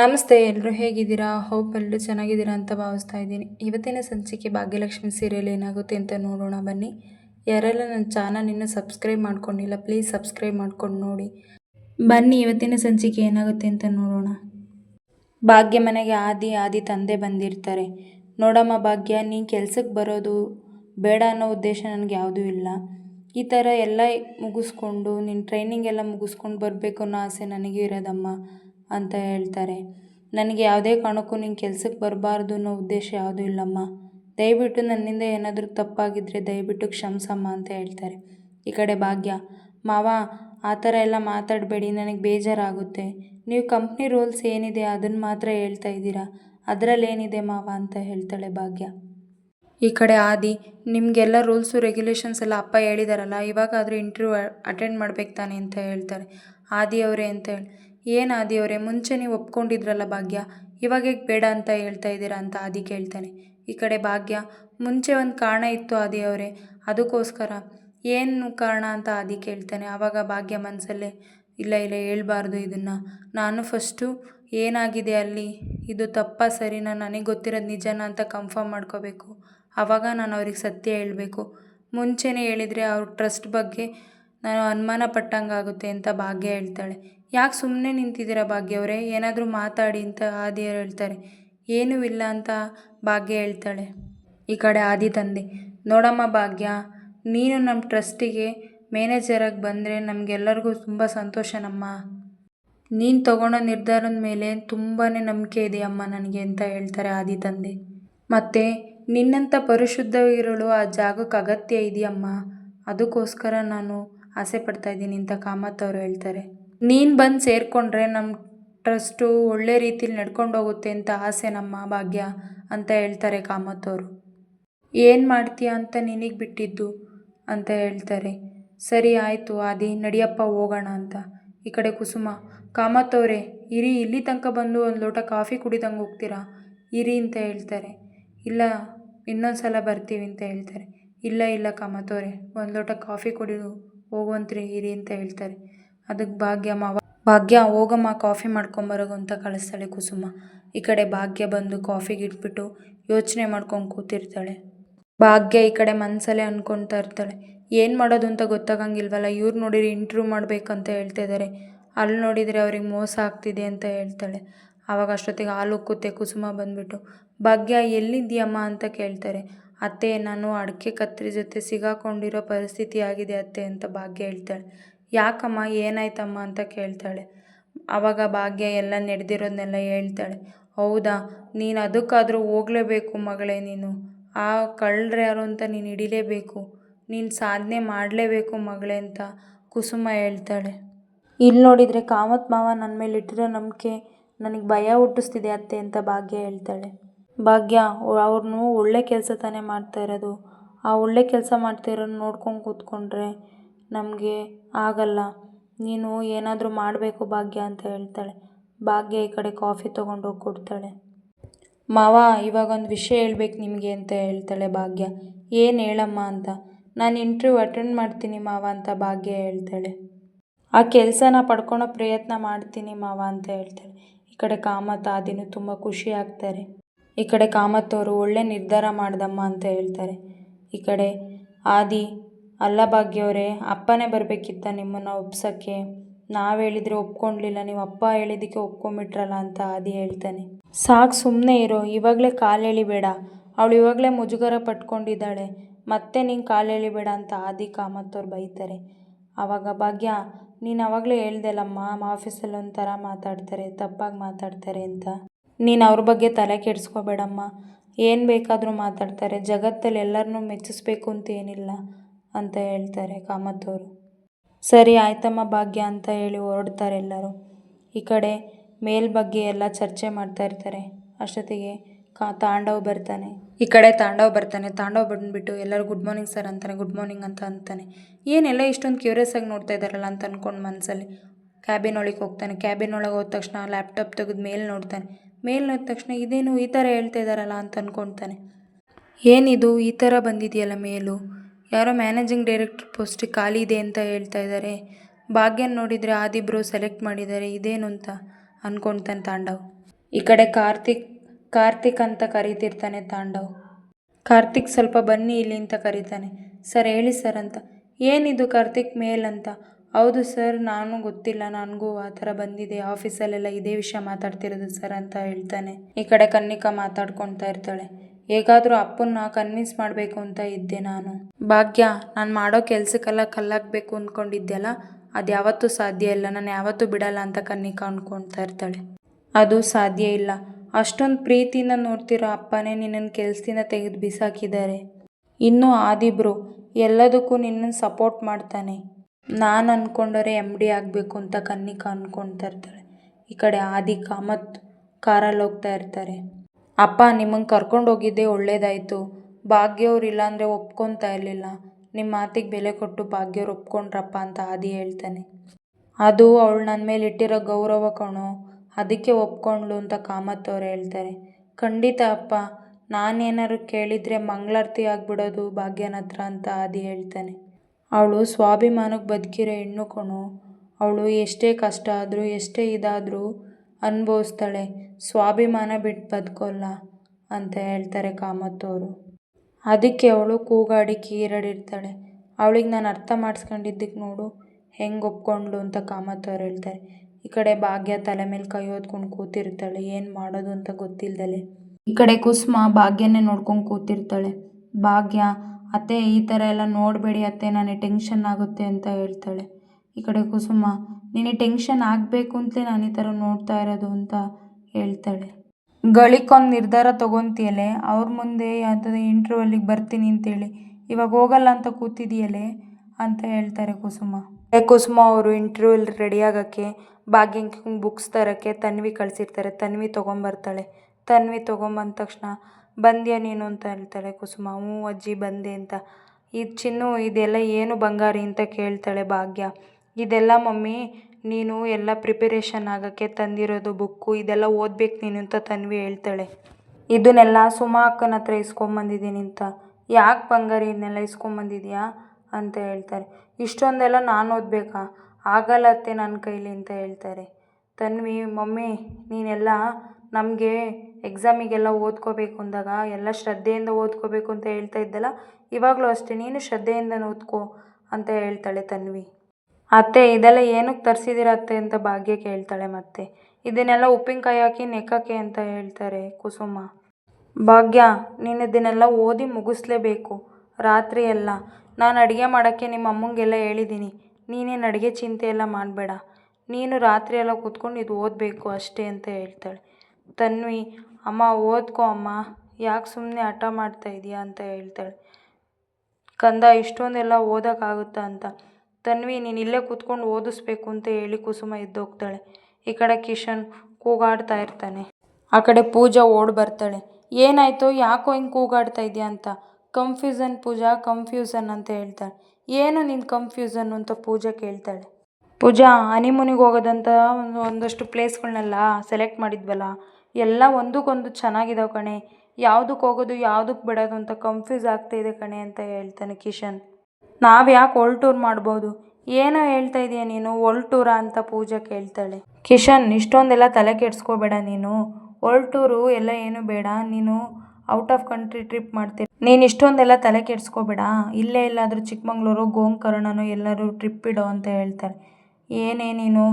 ನಮಸ್ತೆ ಎಲ್ಲರೂ ಹೇಗಿದ್ದೀರಾ? ಹೋಪ್ ಎಲ್ಲರೂ ಚೆನ್ನಾಗಿದ್ದೀರಾ ಅಂತ ಭಾವಿಸ್ತಾ ಇದ್ದೀನಿ. ಇವತ್ತಿನ ಸಂಚಿಕೆ ಭಾಗ್ಯಲಕ್ಷ್ಮಿ ಸೀರಿಯಲ್ ಏನಾಗುತ್ತೆ ಅಂತ ನೋಡೋಣ ಬನ್ನಿ. ಯಾರೆಲ್ಲ ನನ್ನ ಚಾನಲ್ ಇನ್ನೂ ಸಬ್ಸ್ಕ್ರೈಬ್ ಮಾಡ್ಕೊಂಡಿಲ್ಲ, ಪ್ಲೀಸ್ ಸಬ್ಸ್ಕ್ರೈಬ್ ಮಾಡ್ಕೊಂಡು ನೋಡಿ. ಬನ್ನಿ, ಇವತ್ತಿನ ಸಂಚಿಕೆ ಏನಾಗುತ್ತೆ ಅಂತ ನೋಡೋಣ. ಭಾಗ್ಯ ಮನೆಗೆ ಆದಿ ಆದಿ ತಂದೆ ಬಂದಿರ್ತಾರೆ. ನೋಡಮ್ಮ ಭಾಗ್ಯ, ನೀನು ಕೆಲ್ಸಕ್ಕೆ ಬರೋದು ಬೇಡ ಅನ್ನೋ ಉದ್ದೇಶ ನನಗೆ ಯಾವುದೂ ಇಲ್ಲ. ಈ ಥರ ಎಲ್ಲ ಮುಗಿಸ್ಕೊಂಡು ನಿನ್ನ ಟ್ರೈನಿಂಗ್ ಎಲ್ಲ ಮುಗಿಸ್ಕೊಂಡು ಬರಬೇಕು ಅನ್ನೋ ಆಸೆ ನನಗೂ ಇರೋದಮ್ಮ. ಅಂತ ಹೇಳ್ತಾರೆ. ನನಗೆ ಯಾವುದೇ ಕಾರಣಕ್ಕೂ ನಿನ್ನ ಕೆಲ್ಸಕ್ಕೆ ಬರಬಾರ್ದು ಅನ್ನೋ ಉದ್ದೇಶ ಯಾವುದೂ ಇಲ್ಲಮ್ಮ. ದಯವಿಟ್ಟು ನನ್ನಿಂದ ಏನಾದರೂ ತಪ್ಪಾಗಿದ್ದರೆ ದಯವಿಟ್ಟು ಕ್ಷಮಸಮ್ಮ ಅಂತ ಹೇಳ್ತಾರೆ. ಈ ಕಡೆ ಭಾಗ್ಯ. ಮಾವ, ಆ ಥರ ಎಲ್ಲ ಮಾತಾಡಬೇಡಿ, ನನಗೆ ಬೇಜಾರಾಗುತ್ತೆ. ನೀವು ಕಂಪ್ನಿ ರೂಲ್ಸ್ ಏನಿದೆ ಅದನ್ನು ಮಾತ್ರ ಹೇಳ್ತಾ ಇದ್ದೀರಾ? ಅದರಲ್ಲೇನಿದೆ ಮಾವ ಅಂತ ಹೇಳ್ತಾಳೆ ಭಾಗ್ಯ. ಈ ಕಡೆ ಆದಿ, ನಿಮಗೆಲ್ಲ ರೂಲ್ಸು, ರೆಗ್ಯುಲೇಷನ್ಸ್ ಎಲ್ಲ ಅಪ್ಪ ಹೇಳಿದಾರಲ್ಲ ಇವಾಗಾದರೂ ಇಂಟರ್ವ್ಯೂ ಅಟೆಂಡ್ ಮಾಡ್ಬೇಕು ತಾನೆ ಅಂತ ಹೇಳ್ತಾರೆ. ಆದಿ ಅವರೇ ಅಂತ ಹೇಳಿ ಏನು ಆದಿ ಅವರೇ, ಮುಂಚೆ ನೀವು ಒಪ್ಕೊಂಡಿದ್ರಲ್ಲ ಭಾಗ್ಯ? ಇವಾಗ ಹೇಗೆ ಬೇಡ ಅಂತ ಹೇಳ್ತಾ ಇದ್ದೀರಾ ಅಂತ ಆದಿ ಕೇಳ್ತಾನೆ. ಈ ಕಡೆ ಭಾಗ್ಯ, ಮುಂಚೆ ಒಂದು ಕಾರಣ ಇತ್ತು ಆದಿ ಅವರೇ, ಅದಕ್ಕೋಸ್ಕರ. ಏನು ಕಾರಣ ಅಂತ ಆದಿ ಕೇಳ್ತಾನೆ. ಆವಾಗ ಭಾಗ್ಯ ಮನಸ್ಸಲ್ಲೇ ಇಲ್ಲ ಇಲ್ಲ, ಹೇಳ್ಬಾರ್ದು ಇದನ್ನು. ನಾನು ಫಸ್ಟು ಏನಾಗಿದೆ ಅಲ್ಲಿ? ಇದು ತಪ್ಪ ಸರಿನಾ? ನನಗೆ ಗೊತ್ತಿರೋದು ನಿಜನಾ ಅಂತ ಕನ್ಫರ್ಮ್ ಮಾಡ್ಕೋಬೇಕು. ಆವಾಗ ನಾನು ಅವ್ರಿಗೆ ಸತ್ಯ ಹೇಳಬೇಕು. ಮುಂಚೆನೇ ಹೇಳಿದರೆ ಅವ್ರ ಟ್ರಸ್ಟ್ ಬಗ್ಗೆ ನಾನು ಅನುಮಾನ ಪಟ್ಟಂಗಾಗುತ್ತೆ ಅಂತ ಭಾಗ್ಯ ಹೇಳ್ತಾಳೆ. ಯಾಕೆ ಸುಮ್ಮನೆ ನಿಂತಿದ್ದೀರಾ ಭಾಗ್ಯ ಅವರೇ ಏನಾದರೂ ಮಾತಾಡಿ ಅಂತ ಆದಿ ಹೇಳ್ತಾರೆ. ಏನೂ ಇಲ್ಲ ಅಂತ ಭಾಗ್ಯ ಹೇಳ್ತಾಳೆ. ಈ ಕಡೆ ಆದಿ ತಂದೆ, ನೋಡಮ್ಮ ಭಾಗ್ಯ, ನೀನು ನಮ್ಮ ಟ್ರಸ್ಟಿಗೆ ಮ್ಯಾನೇಜರಾಗಿ ಬಂದರೆ ನಮಗೆಲ್ಲರಿಗೂ ತುಂಬ ಸಂತೋಷನಮ್ಮ ನೀನು ತಗೊಳ್ಳೋ ನಿರ್ಧಾರದ ಮೇಲೆ ತುಂಬಾ ನಂಬಿಕೆ ಇದೆ ಅಮ್ಮ ನನಗೆ ಅಂತ ಹೇಳ್ತಾರೆ ಆದಿ ತಂದೆ. ಮತ್ತು ನಿನ್ನಂಥ ಪರಿಶುದ್ಧವಿರಲು ಆ ಜಾಗಕ್ಕೆ ಅಗತ್ಯ ಇದೆಯಮ್ಮ ಅದಕ್ಕೋಸ್ಕರ ನಾನು ಆಸೆ ಪಡ್ತಾ ಇದ್ದೀನಿ ಅಂತ ಕಾಮತ್ ಅವರು ಹೇಳ್ತಾರೆ. ನೀನು ಬಂದು ಸೇರಿಕೊಂಡ್ರೆ ನಮ್ಮ ಟ್ರಸ್ಟು ಒಳ್ಳೆ ರೀತಿಲಿ ನಡ್ಕೊಂಡು ಹೋಗುತ್ತೆ ಅಂತ ಆಸೆ ನಮ್ಮ ಭಾಗ್ಯ ಅಂತ ಹೇಳ್ತಾರೆ ಕಾಮತ್ ಅವರು ಏನು ಮಾಡ್ತೀಯ ಅಂತ ನಿನಗೆ ಬಿಟ್ಟಿದ್ದು ಅಂತ ಹೇಳ್ತಾರೆ. ಸರಿ ಆಯಿತು ಆದಿ, ನಡಿಯಪ್ಪ ಹೋಗೋಣ ಅಂತ. ಈ ಕಡೆ ಕುಸುಮ ಕಾಮತ್ ಅವರೇ ಇರಿ, ಇಲ್ಲಿ ತನಕ ಬಂದು ಒಂದು ಲೋಟ ಕಾಫಿ ಕುಡಿದಂಗೆ ಹೋಗ್ತೀರಾ? ಇರಿ ಅಂತ ಹೇಳ್ತಾರೆ. ಇಲ್ಲ ಇನ್ನೊಂದು ಸಲ ಬರ್ತೀವಿ ಅಂತ ಹೇಳ್ತಾರೆ. ಇಲ್ಲ ಇಲ್ಲ ಕಾಮತ್ ಅವರೇ ಒಂದು ಲೋಟ ಕಾಫಿ ಕುಡಿದು ಹೋಗುವಂತ್ರಿ, ಇರಿ ಅಂತ ಹೇಳ್ತಾರೆ. ಅದಕ್ಕೆ ಭಾಗ್ಯ ಭಾಗ್ಯ, ಹೋಗಮ್ಮ, ಕಾಫಿ ಮಾಡ್ಕೊಂಬರೋಗು ಅಂತ ಕಳಿಸ್ತಾಳೆ ಕುಸುಮ. ಈ ಕಡೆ ಭಾಗ್ಯ ಬಂದು ಕಾಫಿಗೆ ಇಟ್ಬಿಟ್ಟು ಯೋಚನೆ ಮಾಡ್ಕೊಂಡು ಕೂತಿರ್ತಾಳೆ. ಭಾಗ್ಯ ಈ ಕಡೆ ಮನಸ್ಸಲ್ಲೇ ಅಂದ್ಕೊಳ್ತಾ ಇರ್ತಾಳೆ. ಏನು ಮಾಡೋದು ಅಂತ ಗೊತ್ತಾಗಂಗಿಲ್ವಲ್ಲ, ಇವ್ರು ನೋಡಿರಿ ಇಂಟ್ರ್ಯೂ ಮಾಡಬೇಕಂತ ಹೇಳ್ತಾ ಇದ್ದಾರೆ ಅಲ್ಲಿ ನೋಡಿದರೆ ಅವ್ರಿಗೆ ಮೋಸ ಆಗ್ತಿದೆ ಅಂತ ಹೇಳ್ತಾಳೆ. ಆವಾಗ ಅಷ್ಟೊತ್ತಿಗೆ ಹಾಲು ಕೂತೆ ಕುಸುಮ ಬಂದ್ಬಿಟ್ಟು. ಭಾಗ್ಯ, ಎಲ್ಲಿದ್ದೀಯಮ್ಮ ಅಂತ ಕೇಳ್ತಾರೆ. ಅತ್ತೆ, ನಾನು ಅಡಿಕೆ ಕತ್ರಿ ಜೊತೆ ಸಿಗಾಕೊಂಡಿರೋ ಪರಿಸ್ಥಿತಿ ಆಗಿದೆ ಅತ್ತೆ ಅಂತ ಭಾಗ್ಯ ಹೇಳ್ತಾಳೆ. ಯಾಕಮ್ಮ, ಏನಾಯ್ತಮ್ಮ ಅಂತ ಕೇಳ್ತಾಳೆ. ಆವಾಗ ಭಾಗ್ಯ ಎಲ್ಲ ನಡೆದಿರೋದನ್ನೆಲ್ಲ ಹೇಳ್ತಾಳೆ. ಹೌದಾ, ನೀನು ಅದಕ್ಕಾದರೂ ಹೋಗಲೇಬೇಕು ಮಗಳೇ ನೀನು. ಆ ಕಳ್ಳರು ಯಾರು ಅಂತ ನೀನು ಹಿಡಿಲೇಬೇಕು. ನೀನು ಸಾಧನೆ ಮಾಡಲೇಬೇಕು ಮಗಳೇ ಅಂತ ಕುಸುಮ ಹೇಳ್ತಾಳೆ. ಇಲ್ಲಿ ನೋಡಿದರೆ ಕಾಮತ್ ಮಾವ ನನ್ನ ಮೇಲೆ ಇಟ್ಟಿರೋ ನಂಬಿಕೆ ನನಗೆ ಭಯ ಹುಟ್ಟಿಸ್ತಿದೆ ಅತ್ತೆ ಅಂತ ಭಾಗ್ಯ ಹೇಳ್ತಾಳೆ. ಭಾಗ್ಯ ಅವ್ರನ್ನೂ ಒಳ್ಳೆ ಕೆಲಸ ತಾನೇ ಮಾಡ್ತಾ ಇರೋದು. ಆ ಒಳ್ಳೆ ಕೆಲಸ ಮಾಡ್ತಾ ಇರೋನು ನೋಡ್ಕೊಂಡು ಕೂತ್ಕೊಂಡ್ರೆ ನಮಗೆ ಆಗಲ್ಲ. ನೀನು ಏನಾದರೂ ಮಾಡಬೇಕು ಭಾಗ್ಯ ಅಂತ ಹೇಳ್ತಾಳೆ. ಭಾಗ್ಯ ಈ ಕಡೆ ಕಾಫಿ ತೊಗೊಂಡೋಗಿ ಕೊಡ್ತಾಳೆ. ಮಾವ ಇವಾಗ ಒಂದು ವಿಷಯ ಹೇಳ್ಬೇಕು ನಿಮಗೆ ಅಂತ ಹೇಳ್ತಾಳೆ ಭಾಗ್ಯ. ಏನು ಹೇಳಮ್ಮ ಅಂತ. ನಾನು ಇಂಟ್ರ್ಯೂ ಅಟೆಂಡ್ ಮಾಡ್ತೀನಿ ಮಾವ ಅಂತ ಭಾಗ್ಯ ಹೇಳ್ತಾಳೆ. ಆ ಕೆಲಸನ ಪಡ್ಕೊಳೋ ಪ್ರಯತ್ನ ಮಾಡ್ತೀನಿ ಮಾವ ಅಂತ ಹೇಳ್ತಾಳೆ. ಈ ಕಡೆ ಕಾಮತ್ ಆದಿನೂ ತುಂಬ ಖುಷಿ ಆಗ್ತಾರೆ. ಈ ಕಡೆ ಕಾಮತ್ ಅವರು ಒಳ್ಳೆ ನಿರ್ಧಾರ ಮಾಡ್ದಮ್ಮ ಅಂತ ಹೇಳ್ತಾರೆ. ಈ ಕಡೆ ಆದಿ ಅಲ್ಲ ಭಾಗ್ಯವರೇ, ಅಪ್ಪನೇ ಬರಬೇಕಿತ್ತ ನಿಮ್ಮನ್ನು ಒಪ್ಸೋಕ್ಕೆ. ನಾವು ಹೇಳಿದರೆ ಒಪ್ಕೊಂಡ್ಲಿಲ್ಲ ನೀವು ಅಪ್ಪ ಹೇಳಿದ್ದಕ್ಕೆ ಒಪ್ಕೊಂಬಿಟ್ರಲ್ಲ ಅಂತ ಆದಿ ಹೇಳ್ತಾನೆ. ಸಾಕು ಸುಮ್ಮನೆ ಇರೋ, ಇವಾಗಲೇ ಕಾಲು ಎಳಿಬೇಡ. ಅವಳು ಇವಾಗಲೇ ಮುಜುಗರ ಪಟ್ಕೊಂಡಿದ್ದಾಳೆ. ಮತ್ತೆ ನೀನು ಕಾಲು ಎಳಿಬೇಡ ಅಂತ ಆದಿ ಕಾಮತ್ತವ್ರು ಬೈತಾರೆ. ಆವಾಗ ಭಾಗ್ಯ, ನೀನು ಆವಾಗಲೇ ಹೇಳ್ದೆಲ್ಲಮ್ಮ ಆಫೀಸಲ್ಲಿ ಒಂಥರ ಮಾತಾಡ್ತಾರೆ, ತಪ್ಪಾಗಿ ಮಾತಾಡ್ತಾರೆ ಅಂತ. ನೀನು ಅವ್ರ ಬಗ್ಗೆ ತಲೆ ಕೆಡಿಸ್ಕೋಬೇಡಮ್ಮ. ಏನು ಬೇಕಾದರೂ ಮಾತಾಡ್ತಾರೆ, ಜಗತ್ತಲ್ಲಿ ಎಲ್ಲರನ್ನೂ ಮೆಚ್ಚಿಸ್ಬೇಕು ಅಂತ ಏನಿಲ್ಲ. ಅಂತ ಹೇಳ್ತಾರೆ ಕಾಮತ್ತೂರು. ಸರಿ, ಆಯ್ತಮ್ಮ ಭಾಗ್ಯ ಅಂತ ಹೇಳಿ ಹೊರಡ್ತಾರೆ ಎಲ್ಲರೂ. ಈ ಕಡೆ ಮೇಲ್ ಬಗ್ಗೆ ಎಲ್ಲ ಚರ್ಚೆ ಮಾಡ್ತಾ ಇರ್ತಾರೆ. ಅಷ್ಟೊತ್ತಿಗೆ ಕಾ, ತಾಂಡವ್ ಬರ್ತಾನೆ. ಈ ಕಡೆ ತಾಂಡವ್ ಬರ್ತಾನೆ. ತಾಂಡವ್ ಬಂದುಬಿಟ್ಟು ಎಲ್ಲರೂ ಗುಡ್ ಮಾರ್ನಿಂಗ್ ಸರ್ ಅಂತಾನೆ. ಗುಡ್ ಮಾರ್ನಿಂಗ್ ಅಂತ ಅಂತಾನೆ. ಏನೆಲ್ಲ ಇಷ್ಟೊಂದು ಕ್ಯೂರಿಯಸ್ ಆಗಿ ನೋಡ್ತಾ ಇದ್ದಾರಲ್ಲ ಅಂತ ಅಂದ್ಕೊಂಡು ಮನಸ್ಸಲ್ಲಿ ಕ್ಯಾಬಿನ್ ಒಳಗೆ ಹೋಗ್ತಾನೆ. ಕ್ಯಾಬಿನ್ ಒಳಗೆ ಹೋದ ತಕ್ಷಣ ಲ್ಯಾಪ್ಟಾಪ್ ತೆಗೆದು ಮೇಲೆ ನೋಡ್ತಾನೆ. ಮೇಲೆ ನೋಡಿದ ತಕ್ಷಣ ಇದೇನು ಈ ಥರ ಹೇಳ್ತಾ ಇದ್ದಾರಲ್ಲ ಅಂತ ಅಂದ್ಕೊಳ್ತಾನೆ ಏನಿದು? ಈ ಥರ ಬಂದಿದೆಯಲ್ಲ ಮೇಲು? ಯಾರೋ ಮ್ಯಾನೇಜಿಂಗ್ ಡೈರೆಕ್ಟರ್ ಪೋಸ್ಟ್ ಖಾಲಿ ಇದೆ ಅಂತ ಹೇಳ್ತಾ ಇದ್ದಾರೆ. ಭಾಗ್ಯನ ನೋಡಿದರೆ ಆದಿಬ್ರು ಸೆಲೆಕ್ಟ್ ಮಾಡಿದ್ದಾರೆ ಇದೇನು ಅಂತ ಅಂದ್ಕೊಳ್ತಾನೆ ತಾಂಡವ್. ಈ ಕಡೆ ಕಾರ್ತಿಕ್ ಕಾರ್ತಿಕ್ ಅಂತ ಕರೀತಿರ್ತಾನೆ ತಾಂಡವ್. ಕಾರ್ತಿಕ್ ಸ್ವಲ್ಪ ಬನ್ನಿ ಇಲ್ಲಿ ಅಂತ ಕರೀತಾನೆ. ಸರ್ ಹೇಳಿ ಸರ್ ಅಂತ. ಏನಿದು ಕಾರ್ತಿಕ್ ಮೇಲ್ ಅಂತ? ಹೌದು ಸರ್, ನಾನು ಗೊತ್ತಿಲ್ಲ, ನನಗೂ ಆ ಥರ ಬಂದಿದೆ. ಆಫೀಸಲ್ಲೆಲ್ಲ ಇದೇ ವಿಷಯ ಮಾತಾಡ್ತಿರೋದು ಸರ್ ಅಂತ ಹೇಳ್ತಾನೆ. ಈ ಕಡೆ ಕನ್ನಿಕಾ ಮಾತಾಡ್ಕೊಳ್ತಾ ಇರ್ತಾಳೆ. ಹೇಗಾದರೂ ಅಪ್ಪನ್ನ ಕನ್ವಿನ್ಸ್ ಮಾಡಬೇಕು ಅಂತ ಇದ್ದೆ ನಾನು. ಭಾಗ್ಯ, ನಾನು ಮಾಡೋ ಕೆಲಸಕ್ಕೆಲ್ಲ ಕಲ್ಲಾಗಬೇಕು ಅಂದ್ಕೊಂಡಿದ್ದೆಲ್ಲ ಅದು ಯಾವತ್ತೂ ಸಾಧ್ಯ ಇಲ್ಲ. ನಾನು ಯಾವತ್ತೂ ಬಿಡಲ್ಲ ಅಂತ ಕನ್ನಿಕಾ ಅಂದ್ಕೊಳ್ತಾ ಇರ್ತಾಳೆ. ಅದು ಸಾಧ್ಯ ಇಲ್ಲ. ಅಷ್ಟೊಂದು ಪ್ರೀತಿಯಿಂದ ನೋಡ್ತಿರೋ ಅಪ್ಪನೇ ನಿನ್ನನ್ನು ಕೆಲಸದಿಂದ ತೆಗೆದು ಬಿಸಾಕಿದ್ದಾರೆ. ಇನ್ನೂ ಆದಿಬ್ರು, ಎಲ್ಲದಕ್ಕೂ ನಿನ್ನನ್ನು ಸಪೋರ್ಟ್ ಮಾಡ್ತಾನೆ. ನಾನು ಅಂದ್ಕೊಂಡರೆ ಎಂ ಡಿ ಆಗಬೇಕು ಅಂತ ಕನ್ನಿಕಾ ಅಂದ್ಕೊಳ್ತಾ ಇರ್ತಾಳೆ. ಈ ಕಡೆ ಆದಿ ಕಾಮತ್ ಕಾರಲ್ಲಿ ಹೋಗ್ತಾ ಇರ್ತಾರೆ. ಅಪ್ಪ ನಿಮ್ಮನ್ನು ಕರ್ಕೊಂಡು ಹೋಗಿದ್ದೆ ಒಳ್ಳೇದಾಯಿತು. ಭಾಗ್ಯವ್ರು ಇಲ್ಲಾಂದರೆ ಒಪ್ಕೊತಾ ಇರಲಿಲ್ಲ. ನಿಮ್ಮ ಮಾತಿಗೆ ಬೆಲೆ ಕೊಟ್ಟು ಭಾಗ್ಯವ್ರು ಒಪ್ಕೊಂಡ್ರಪ್ಪ ಅಂತ ಆದಿ ಹೇಳ್ತಾನೆ. ಅದು ಅವಳು ನನ್ನ ಮೇಲೆ ಇಟ್ಟಿರೋ ಗೌರವ ಕಣೋ. ಅದಕ್ಕೆ ಒಪ್ಕೊಂಡ್ಲು ಅಂತ ಕಾಮತ್ ಅವ್ರು ಹೇಳ್ತಾರೆ. ಖಂಡಿತ ಅಪ್ಪ ನಾನೇನಾದ್ರು ಕೇಳಿದರೆ ಮಂಗಳಾರತಿ ಆಗಿಬಿಡೋದು ಭಾಗ್ಯನ ಹತ್ರ ಅಂತ ಆದಿ ಹೇಳ್ತಾನೆ. ಅವಳು ಸ್ವಾಭಿಮಾನಕ್ಕೆ ಬದುಕಿರೋ ಹೆಣ್ಣು ಕಣೋ. ಅವಳು ಎಷ್ಟೇ ಕಷ್ಟ ಆದರೂ, ಎಷ್ಟೇ ಇದಾದರೂ ಅನುಭವಿಸ್ತಾಳೆ. ಸ್ವಾಭಿಮಾನ ಬಿಟ್ಟು ಬದುಕೋಲ್ಲ ಅಂತ ಹೇಳ್ತಾರೆ ಕಾಮತ್ ಅವರು ಅದಕ್ಕೆ ಅವಳು ಕೂಗಾಡಿ ಕೀರಡಿರ್ತಾಳೆ. ಅವಳಿಗೆ ನಾನು ಅರ್ಥ ಮಾಡಿಸ್ಕೊಂಡಿದ್ದಕ್ಕೆ ನೋಡು, ಹೆಂಗೆ ಒಪ್ಕೊಂಡ್ಲು ಅಂತ ಕಾಮತ್ತವ್ರು ಹೇಳ್ತಾರೆ. ಈ ಕಡೆ ಭಾಗ್ಯ ತಲೆ ಮೇಲೆ ಕೈ ಹೊತ್ಕೊಂಡು ಕೂತಿರ್ತಾಳೆ. ಏನು ಮಾಡೋದು ಅಂತ ಗೊತ್ತಿಲ್ಲದಲೆ ಈ ಕಡೆ ಕುಸುಮ ಭಾಗ್ಯನೇ ನೋಡ್ಕೊಂಡು ಕೂತಿರ್ತಾಳೆ. ಭಾಗ್ಯ, ಅತ್ತೆ ಈ ಥರ ಎಲ್ಲ ನೋಡಬೇಡಿ ಅತ್ತೆ ನನಗೆ ಟೆನ್ಷನ್ ಆಗುತ್ತೆ ಅಂತ ಹೇಳ್ತಾಳೆ. ಈ ಕಡೆ ಕುಸುಮ ನಿನಗೆ ಟೆನ್ಷನ್ ಆಗಬೇಕು ಅಂತಲೇ ನಾನು ಈ ಥರ ನೋಡ್ತಾ ಇರೋದು ಅಂತ ಹೇಳ್ತಾಳೆ. ಗಳಿಕೊಂದು ನಿರ್ಧಾರ ತೊಗೊತಿಯಲೆ? ಅವ್ರ ಮುಂದೆ ಯಾವುದಾದ್ರು ಇಂಟ್ರ್ಯೂವಲ್ಲಿಗೆ ಬರ್ತೀನಿ ಅಂತೇಳಿ. ಇವಾಗ ಹೋಗಲ್ಲ ಅಂತ ಕೂತಿದೆಯಲೆ? ಅಂತ ಹೇಳ್ತಾರೆ ಕುಸುಮ. ಏ ಕುಸುಮ, ಅವರು ಇಂಟರ್ವ್ಯೂಲ್ ರೆಡಿ ಆಗೋಕ್ಕೆ ಭಾಗ್ಯಂಗೆ ಬುಕ್ಸ್ ತರೋಕ್ಕೆ ತನ್ವಿ ಕಳಿಸಿರ್ತಾರೆ. ತನ್ವಿ ತೊಗೊಂಬರ್ತಾಳೆ. ತನ್ವಿ ತೊಗೊಂಬಂದ ತಕ್ಷಣ, ಬಂದ್ಯ ನೀನು ಅಂತ ಹೇಳ್ತಾಳೆ ಕುಸುಮ. ಹ್ಞೂ ಅಜ್ಜಿ ಬಂದೆ ಅಂತ. ಇದು ಚಿನ್ನು ಇದೆಲ್ಲ ಏನು ಬಂಗಾರಿ ಅಂತ ಕೇಳ್ತಾಳೆ ಭಾಗ್ಯ. ಇದೆಲ್ಲ ಮಮ್ಮಿ, ನೀನು ಎಲ್ಲ ಪ್ರಿಪರೇಷನ್ ಆಗೋಕ್ಕೆ ತಂದಿರೋದು ಬುಕ್ಕು ಇದೆಲ್ಲ ಓದ್ಬೇಕು ನೀನು ಅಂತ ತನ್ವಿ ಹೇಳ್ತಾಳೆ. ಇದನ್ನೆಲ್ಲ ಸುಮಾ ಅಕ್ಕನ ಹತ್ರ ಇಸ್ಕೊಂಬಂದಿದ್ದೀನಿ ಅಂತ. ಯಾಕೆ ಬಂಗಾರ ಇದನ್ನೆಲ್ಲ ಇಸ್ಕೊಂಬಂದಿದ್ಯಾ ಅಂತ ಹೇಳ್ತಾರೆ. ಇಷ್ಟೊಂದೆಲ್ಲ ನಾನು ಓದಬೇಕಾ? ಆಗಲ್ಲ ಅತ್ತೆ ನನ್ನ ಕೈಲಿ ಅಂತ ಹೇಳ್ತಾರೆ. ತನ್ವಿ, ಮಮ್ಮಿ, ನೀನೆಲ್ಲ ನಮಗೆ ಎಕ್ಸಾಮಿಗೆಲ್ಲ ಓದ್ಕೋಬೇಕು ಅಂದಾಗ, ಎಲ್ಲ ಶ್ರದ್ಧೆಯಿಂದ ಓದ್ಕೋಬೇಕು ಅಂತ ಹೇಳ್ತಾ ಇದ್ದಲ್ಲ, ಇವಾಗಲೂ ಅಷ್ಟೇ, ನೀನು ಶ್ರದ್ಧೆಯಿಂದ ಓದ್ಕೋ ಅಂತ ಹೇಳ್ತಾಳೆ ತನ್ವಿ. ಅತ್ತೆ, ಇದೆಲ್ಲ ಏನಕ್ಕೆ ತರಿಸಿದ್ದೀರ ಅತ್ತೆ ಅಂತ ಭಾಗ್ಯ ಕೇಳ್ತಾಳೆ ಮತ್ತೆ. ಇದನ್ನೆಲ್ಲ ಉಪ್ಪಿನಕಾಯಿ ಹಾಕಿ ನೆಕ್ಕಕ್ಕೆ ಅಂತ ಹೇಳ್ತಾರೆ ಕುಸುಮ. ಭಾಗ್ಯ ನೀನು ಇದನ್ನೆಲ್ಲ ಓದಿ ಮುಗಿಸ್ಲೇಬೇಕು. ರಾತ್ರಿ ಎಲ್ಲ. ನಾನು ಅಡುಗೆ ಮಾಡೋಕ್ಕೆ ನಿಮ್ಮ ಅಮ್ಮಂಗೆಲ್ಲ ಹೇಳಿದ್ದೀನಿ ನೀನೇನು ಅಡುಗೆ ಚಿಂತೆ ಎಲ್ಲ ಮಾಡಬೇಡ. ನೀನು ರಾತ್ರಿ ಎಲ್ಲ ಕೂತ್ಕೊಂಡು ಇದು ಓದಬೇಕು ಅಷ್ಟೇ ಅಂತ ಹೇಳ್ತಾಳೆ. ತನ್ವಿ, ಅಮ್ಮ ಓದ್ಕೋ ಅಮ್ಮ. ಯಾಕೆ ಸುಮ್ಮನೆ ಹಠ ಮಾಡ್ತಾ ಇದೀಯಾ ಅಂತ ಹೇಳ್ತಾಳೆ. ಕಂದ, ಇಷ್ಟೊಂದೆಲ್ಲ ಓದೋಕ್ಕಾಗುತ್ತಾ ಅಂತ. ತನ್ವಿ, ನೀನು ಇಲ್ಲೇ ಕೂತ್ಕೊಂಡು ಓದಿಸ್ಬೇಕು ಅಂತ ಹೇಳಿ ಕುಸುಮ ಎದ್ದೋಗ್ತಾಳೆ. ಈ ಕಡೆ ಕಿಶನ್ ಕೂಗಾಡ್ತಾ ಇರ್ತಾನೆ. ಆ ಕಡೆ ಪೂಜಾ ಓಡ್ ಬರ್ತಾಳೆ. ಏನಾಯಿತು? ಯಾಕೋ ಹಿಂಗೆ ಕೂಗಾಡ್ತಾ ಇದೆಯಾ ಅಂತ. ಕಂಫ್ಯೂಸನ್ ಪೂಜಾ, ಕನ್ಫ್ಯೂಸನ್ ಅಂತ ಹೇಳ್ತಾಳೆ. ಏನು ನಿನ್ನ ಕಂಫ್ಯೂಸನ್ ಅಂತ ಪೂಜಾ ಕೇಳ್ತಾಳೆ. ಪೂಜಾ, ಹನಿಮೂನಿಗೆ ಹೋಗೋದಂತ ಒಂದು ಒಂದಷ್ಟು ಪ್ಲೇಸ್ಗಳನ್ನೆಲ್ಲ ಸೆಲೆಕ್ಟ್ ಮಾಡಿದ್ವಲ್ಲ? ಎಲ್ಲ ಒಂದಕ್ಕೊಂದು ಚೆನ್ನಾಗಿದಾವೆ ಕಣೆ. ಯಾವುದಕ್ಕೆ ಹೋಗೋದು ಯಾವುದಕ್ಕೆ ಬಿಡೋದು ಅಂತ ಕನ್ಫ್ಯೂಸ್ ಆಗ್ತಾಯಿದೆ ಕಣೆ ಅಂತ ಹೇಳ್ತಾನೆ ಕಿಶನ್. ನಾವು ಯಾಕೆ ಒಲ್ ಟೂರ್ ಮಾಡ್ಬೋದು? ಏನೋ ಹೇಳ್ತಾ ಇದೀಯ ನೀನು ಒಲ್ ಟೂರ ಅಂತ ಪೂಜಾ ಕೇಳ್ತಾಳೆ. ಕಿಶನ್, ಇಷ್ಟೊಂದೆಲ್ಲ ತಲೆ ಕೆಡಿಸ್ಕೋಬೇಡ ನೀನು. ಹೊಲ್ಟೂರು ಟೂರು ಎಲ್ಲ ಏನು ಬೇಡ. ನೀನು ಔಟ್ ಆಫ್ ಕಂಟ್ರಿ ಟ್ರಿಪ್ ಮಾಡ್ತೀರಿ ನೀನು ಇಷ್ಟೊಂದೆಲ್ಲ ತಲೆ ಕೆಡಿಸ್ಕೋಬೇಡ. ಇಲ್ಲೇ ಎಲ್ಲಾದರೂ ಚಿಕ್ಕಮಂಗ್ಳೂರು, ಗೋಂಕರ್ಣನೋ ಎಲ್ಲರೂ ಟ್ರಿಪ್ ಇಡೋ ಅಂತ ಹೇಳ್ತಾರೆ. ಏನೇ ನೀನು,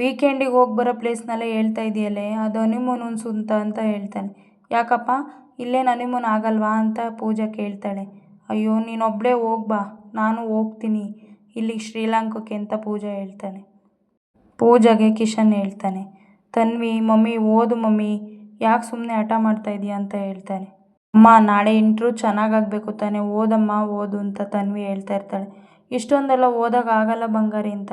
ವೀಕೆಂಡಿಗೆ ಹೋಗಿ ಬರೋ ಪ್ಲೇಸ್ನೆಲ್ಲ ಹೇಳ್ತಾ ಇದೆಯಲ್ಲೇ, ಅದು ಅನಿಮುನ್ ಸುಂತ ಅಂತ ಹೇಳ್ತಾನೆ. ಯಾಕಪ್ಪ? ಇಲ್ಲೇನು ಹನಿಮೂನ್ ಆಗಲ್ವಾ ಅಂತ ಪೂಜಾ ಕೇಳ್ತಾಳೆ. ಅಯ್ಯೋ ನೀನೊಬ್ಬಳೇ ಹೋಗ್ಬಾ ನಾನು ಹೋಗ್ತೀನಿ. ಇಲ್ಲಿಗೆ ಶ್ರೀಲಂಕಕ್ಕೆ ಅಂತ ಪೂಜಾ ಹೇಳ್ತಾನೆ. ಪೂಜಾಗೆ ಕಿಶನ್ ಹೇಳ್ತಾನೆ. ತನ್ವಿ, ಮಮ್ಮಿ, ಓದು ಮಮ್ಮಿ, ಯಾಕೆ ಸುಮ್ಮನೆ ಹಠ ಮಾಡ್ತಾ ಇದೀಯ ಅಂತ ಹೇಳ್ತಾನೆ. ಅಮ್ಮ, ನಾಳೆ ಇಂಟ್ರೂ ಚೆನ್ನಾಗಾಗಬೇಕು ತಾನೆ, ಓದಮ್ಮ, ಓದು ಅಂತ ತನ್ವಿ ಹೇಳ್ತಾ ಇರ್ತಾಳೆ. ಇಷ್ಟೊಂದೆಲ್ಲ ಓದೋಕ್ಕಾಗಲ್ಲ ಬಂಗಾರಿ ಅಂತ.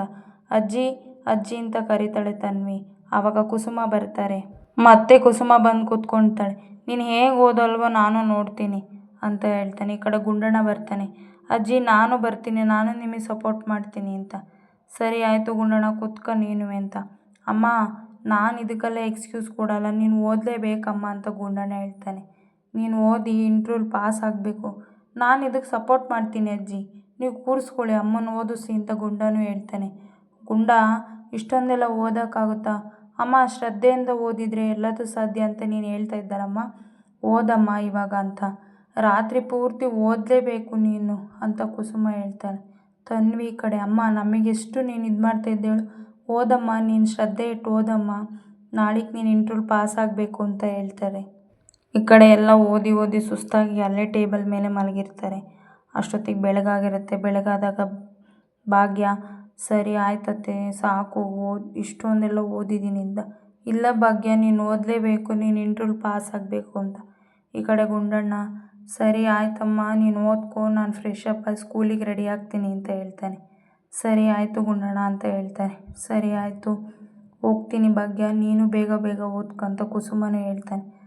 ಅಜ್ಜಿ ಅಜ್ಜಿ ಅಂತ ಕರೀತಾಳೆ ತನ್ವಿ. ಆವಾಗ ಕುಸುಮ ಬರ್ತಾರೆ. ಮತ್ತೆ ಕುಸುಮ ಬಂದು ಕೂತ್ಕೊಳ್ತಾಳೆ ನೀನು ಹೇಗೆ ಓದಲ್ವೋ, ನಾನು ನೋಡ್ತೀನಿ. ಅಂತ ಹೇಳ್ತಾನೆ, ಈ ಕಡೆ ಗುಂಡಣ್ಣ ಬರ್ತಾನೆ. ಅಜ್ಜಿ, ನಾನು ಬರ್ತೀನಿ, ನಾನು ನಿಮಗೆ ಸಪೋರ್ಟ್ ಮಾಡ್ತೀನಿ ಅಂತ. ಸರಿ ಆಯಿತು ಗುಂಡಣ್ಣ, ಕೂತ್ಕೊ ನೀನು ಅಂತ. ಅಮ್ಮ, ನಾನು ಇದಕ್ಕೆಲ್ಲ ಎಕ್ಸ್ಕ್ಯೂಸ್ ಕೊಡಲ್ಲ, ನೀನು ಓದಲೇಬೇಕಮ್ಮ ಅಂತ ಗುಂಡಣ್ಣ ಹೇಳ್ತಾನೆ. ನೀನು ಓದಿ ಇಂಟ್ರೂಲ್ ಪಾಸ್ ಆಗಬೇಕು. ನಾನು ಇದಕ್ಕೆ ಸಪೋರ್ಟ್ ಮಾಡ್ತೀನಿ ಅಜ್ಜಿ. ನೀವು ಕೂರಿಸ್ಕೊಳ್ಳಿ, ಅಮ್ಮನ ಓದಿಸಿ ಅಂತ ಗುಂಡನೂ ಹೇಳ್ತಾನೆ. ಗುಂಡ, ಇಷ್ಟೊಂದೆಲ್ಲ ಓದೋಕ್ಕಾಗುತ್ತಾ? ಅಮ್ಮ, ಶ್ರದ್ಧೆಯಿಂದ ಓದಿದರೆ ಎಲ್ಲದೂ ಸಾಧ್ಯ ಅಂತ ನೀನು ಹೇಳ್ತಾ ಇದ್ದಾರಮ್ಮ. ಓದಮ್ಮ, ಇವಾಗ ಅಂತ. ರಾತ್ರಿ ಪೂರ್ತಿ ಓದಲೇಬೇಕು ನೀನು ಅಂತ ಕುಸುಮ ಹೇಳ್ತಾಳೆ. ತನ್ವಿ ಕಡೆ, ಅಮ್ಮ, ನಮಗೆಷ್ಟು ನೀನು ಇದು ಮಾಡ್ತಾ ಇದ್ದೇಳು? ಓದಮ್ಮ, ನೀನು ಶ್ರದ್ಧೆ ಇಟ್ಟು ಓದಮ್ಮ. ನಾಳೆಗೆ ನೀನು ಇಂಟ್ರೂಲ್ ಪಾಸ್ ಆಗಬೇಕು ಅಂತ ಹೇಳ್ತಾರೆ. ಈ ಕಡೆ ಎಲ್ಲ ಓದಿ ಓದಿ ಸುಸ್ತಾಗಿ ಅಲ್ಲೇ ಟೇಬಲ್ ಮೇಲೆ ಮಲಗಿರ್ತಾರೆ. ಅಷ್ಟೊತ್ತಿಗೆ ಬೆಳಗಾಗಿರುತ್ತೆ. ಬೆಳಗಾದಾಗ ಭಾಗ್ಯ, ಸರಿ ಆಯ್ತತ್ತೆ, ಸಾಕು, ಓದ್, ಇಷ್ಟೊಂದೆಲ್ಲ ಓದಿದ್ದೀನಿಂದ ಇಲ್ಲ ಭಾಗ್ಯ, ನೀನು ಓದಲೇಬೇಕು, ನೀನು ಇಂಟ್ರೂಲ್ ಪಾಸ್ ಆಗಬೇಕು ಅಂತ. ಈ ಕಡೆ ಗುಂಡಣ್ಣ ಸರಿ, ಆಯ್ತಮ್ಮ, ನೀನು ಓದ್ಕೋ, ನಾನು ಫ್ರೆಶ್ ಅಪ್ ಆಗಿ ಸ್ಕೂಲಿಗೆ ರೆಡಿ ಆಗ್ತೀನಿ ಅಂತ ಹೇಳ್ತಾನೆ. ಸರಿ, ಆಯಿತು ಗುಂಡಣ್ಣ ಅಂತ ಹೇಳ್ತಾರೆ ಸರಿ, ಆಯಿತು. ಹೋಗ್ತೀನಿ ಭಾಗ್ಯ. ನೀನು ಬೇಗ ಬೇಗ ಓದ್ಕೊ ಅಂತ ಕುಸುಮನೂ ಹೇಳ್ತಾನೆ.